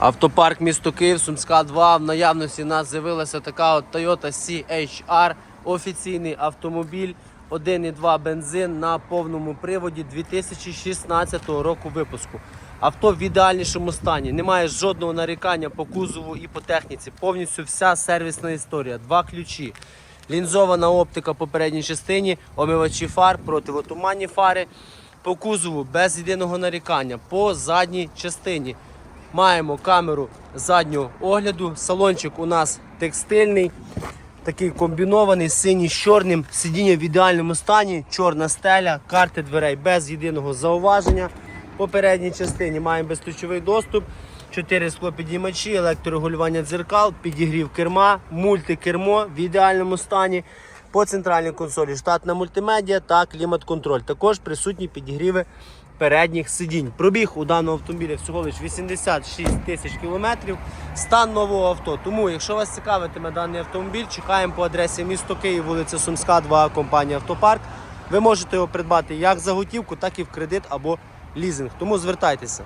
Автопарк місто Київ, Сумська 2. В наявності у нас з'явилася така от Toyota CHR, офіційний автомобіль, 1,2 бензин на повному приводі 2016 року випуску. Авто в ідеальнішому стані, немає жодного нарікання по кузову і по техніці. Повністю вся сервісна історія, два ключі. Лінзована оптика по передній частині, омивачі фар, противотуманні фари. По кузову без єдиного нарікання. По задній частині маємо камеру заднього огляду. Салончик у нас текстильний, такий комбінований, синій з чорним. Сидіння в ідеальному стані, чорна стеля, карти дверей без єдиного зауваження. По передній частині маємо безключовий доступ. 4 склопідіймачі, електрорегулювання дзеркал, підігрів керма, мультикермо в ідеальному стані. По центральній консолі штатна мультимедіа та клімат-контроль. Також присутні підігріви передніх сидінь. Пробіг у даного автомобіля всього лише 86 тисяч кілометрів. Стан нового авто. Тому, якщо вас цікавитиме даний автомобіль, чекаємо по адресі місто Київ, вулиця Сумська, 2, компанія Автопарк. Ви можете його придбати як за готівку, так і в кредит або лізинг. Тому звертайтеся.